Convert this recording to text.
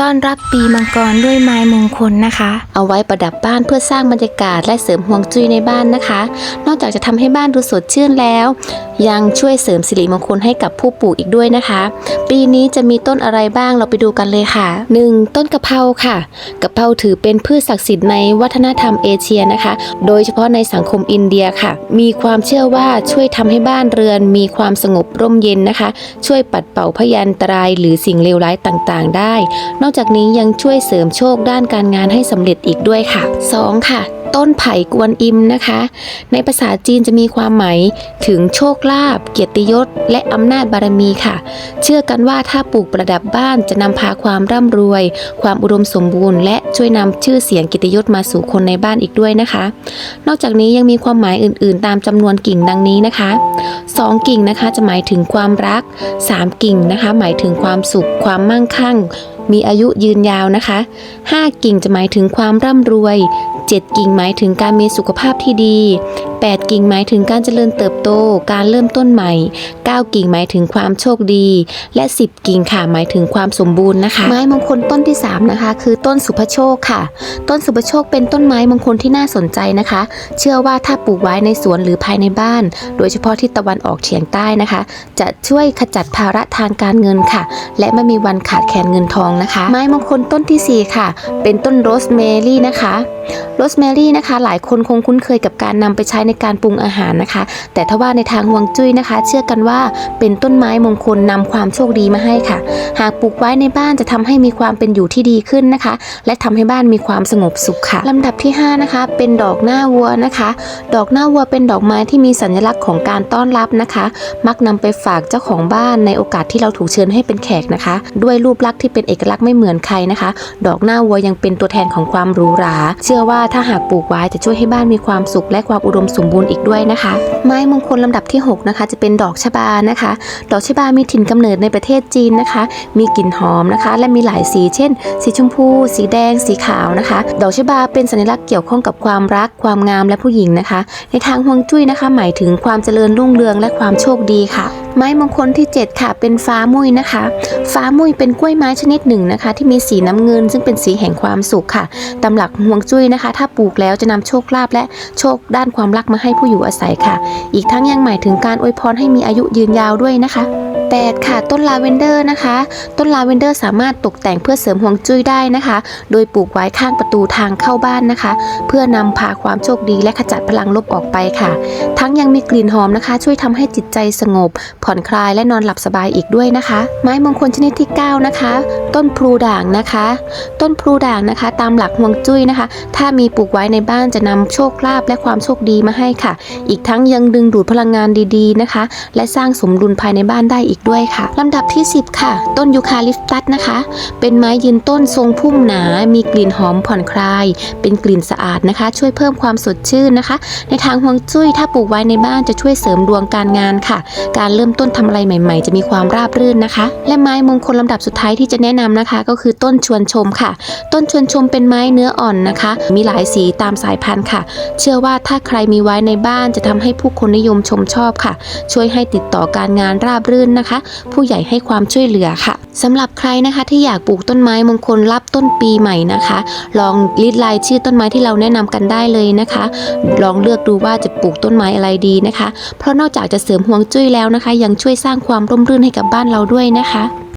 ต้อนรับปีมังกรด้วยไม้มงคลนะคะ เอาไว้ประดับบ้านเพื่อสร้างบรรยากาศและเสริมฮวงจุ้ยในบ้านนะคะ นอกจากจะทำให้บ้านดูสดชื่นแล้ว ยังช่วยเสริมสิริมงคลให้กับผู้ปลูกอีกด้วยนะคะ ปีนี้จะมีต้นอะไรบ้างเราไปดูกันเลยค่ะ 1. ต้นกะเพราค่ะกะเพราถือเป็นพืชศักดิ์สิทธิ์ในวัฒนธรรมเอเชียนะคะ โดยเฉพาะในสังคมอินเดียค่ะ มีความเชื่อว่าช่วยทำให้บ้านเรือน มีความสงบร่มเย็นนะคะ ช่วยปัดเป่าพยันตรายหรือสิ่งเลวร้ายต่างๆ ได้นอกจากนี้ยังช่วยเสริมโชคด้านการงานให้สำเร็จอีกด้วยค่ะ 2. ค่ะต้นไผ่กวนอิมนะคะ ในภาษาจีนจะมีความหมายถึงโชคลาภเกียรติยศ และอำนาจบารมีค่ะ เชื่อกันว่าถ้าปลูกประดับบ้านจะนำพาความร่ำรวย ความอุดมสมบูรณ์ และช่วยนำชื่อเสียงเกียรติยศมาสู่คนในบ้านอีกด้วยนะคะ นอกจากนี้ยังมีความหมายอื่น ๆ ตามจำนวนกิ่งดังนี้นะคะ 2 กิ่งนะคะจะหมายถึงความรัก 3 กิ่งนะคะ หมายถึงความสุข ความมั่งคั่ง มีอายุยืนยาวนะคะ 5 กิ่งจะหมายถึงความร่ำรวย 7 กิ่งหมายถึงการมีสุขภาพที่ดี8 กิ่งหมายถึงการเจริญเติบโต การเริ่มต้นใหม่ 9 กิ่งหมายถึงความโชคดี และ 10 กิ่งค่ะหมายถึงความสมบูรณ์นะคะ ไม้มงคลต้นที่ 3 นะคะ คือต้นสุภโชคค่ะ ต้นสุภโชคเป็นต้นไม้มงคลที่น่าสนใจนะคะ เชื่อว่าถ้าปลูกไว้ในสวนหรือภายในบ้าน โดยเฉพาะที่ตะวันออกเฉียงใต้นะคะ จะช่วยขจัดภาระทางการเงินค่ะ และไม่มีวันขาดแคลนเงินทองนะคะ ไม้มงคลต้นทีสี่4 ค่ะ เป็นต้นโรสแมรี่นะคะ โรสแมรี่นะคะ หลายคนคงคุ้นเคยกับการนำไปใช้ในการปรุงอาหารนะคะ แต่ถ้าว่าในทางฮวงจุ้ยนะคะ เชื่อกันว่าเป็นต้นไม้มงคลนำความโชคดีมาให้ค่ะ หากปลูกไว้ในบ้านจะทำให้มีความเป็นอยู่ที่ดีขึ้นนะคะ และทำให้บ้านมีความสงบสุขค่ะลำดับที่ 5 นะคะ เป็นดอกหน้าวัวนะคะ ดอกหน้าวัวเป็นดอกไม้ที่มีสัญลักษณ์ของการต้อนรับนะคะ มักนำไปฝากเจ้าของบ้านในโอกาสที่เราถูกเชิญให้เป็นแขกนะคะ ด้วยรูปลักษณ์ที่เป็นเอกลักษณ์ไม่เหมือนใครนะคะ ดอกหน้าวัวยังเป็นตัวแทนของความหรูหรา เชื่อว่าถ้าหากปลูกไว้จะช่วยให้บ้านมีความสุขและความอุดมสมบูรณ์อีกด้วยนะคะ ไม้มงคลลำดับที่ 6 นะคะ จะเป็นดอกชบานะคะ ดอกชบามีถิ่นกำเนิดในประเทศจีนนะคะ มีกลิ่นหอมนะคะ และมีหลายสี เช่น สีชมพู สีแดง สีขาวนะคะ ดอกชบาเป็นสัญลักษณ์เกี่ยวข้องกับความรัก ความงามและผู้หญิงนะคะ ในทางฮวงจุ้ยนะคะ หมายถึงความเจริญรุ่งเรืองและความโชคดีค่ะ ไม้มงคลที่ 7 ค่ะ เป็นฟ้ามุยนะคะ ฟ้ามุยเป็นกล้วยไม้ชนิดหนึ่งนะคะ ที่มีสีน้ำเงิน ซึ่งเป็นสีแห่งความสุขค่ะตำหลักห่วงจุ้ยนะคะ ถ้าปลูกแล้วจะนำโชคลาภและโชคด้านความรักมาให้ผู้อยู่อาศัยค่ะ อีกทั้งยังหมายถึงการอวยพรให้มีอายุยืนยาวด้วยนะคะ 8 ค่ะ ต้นลาเวนเดอร์นะคะ ต้นลาเวนเดอร์สามารถตกแต่งเพื่อเสริมฮวงจุ้ยได้นะคะ โดยปลูกไว้ข้างประตูทางเข้าบ้านนะคะ เพื่อนำพาความโชคดีและขจัดพลังลบออกไปค่ะ ทั้งยังมีกลิ่นหอมนะคะ ช่วยทำให้จิตใจสงบ ผ่อนคลายและนอนหลับสบายอีกด้วยนะคะ ไม้มงคลชนิดที่ 9 นะคะ ต้นพลูด่างนะคะ ต้นพลูด่างนะคะ ตามหลักฮวงจุ้ยนะคะ ถ้ามีปลูกไว้ในบ้านจะนำโชคลาภและความโชคดีมาให้ค่ะ อีกทั้งยังดึงดูดพลังงานดีๆนะคะ และสร้างสมดุลภายในบ้านได้อีกด้วยค่ะลำดับที่ 10 ค่ะ ต้นยูคาลิปตัสนะคะ เป็นไม้ยืนต้นทรงพุ่มหนา มีกลิ่นหอมผ่อนคลาย เป็นกลิ่นสะอาดนะคะ ช่วยเพิ่มความสดชื่นนะคะ ในทางฮวงจุ้ยถ้าปลูกไว้ในบ้านจะช่วยเสริมดวงการงานค่ะ การเริ่มต้นทำอะไรใหม่ ๆ จะมีความราบรื่นนะคะ และไม้มงคลลำดับสุดท้ายที่จะแนะนำนะคะ ก็คือต้นชวนชมค่ะ ต้นชวนชมเป็นไม้เนื้ออ่อนนะคะ มีหลายสีตามสายพันธุ์ค่ะ เชื่อว่าถ้าใครมีไว้ในบ้านจะทำให้ผู้คนนิยมชมชอบค่ะ ช่วยให้ติดต่อการงานราบรื่นนะคะผู้ใหญ่ให้ความช่วยเหลือค่ะสำหรับใครนะคะที่อยากปลูกต้นไม้มงคลรับต้นปีใหม่นะคะ ลองลิดลายชื่อต้นไม้ที่เราแนะนำกันได้เลยนะคะ ลองเลือกดูว่าจะปลูกต้นไม้อะไรดีนะคะ เพราะนอกจากจะเสริมฮวงจุ้ยแล้วนะคะ ยังช่วยสร้างความร่มรื่นให้กับบ้านเราด้วยนะคะ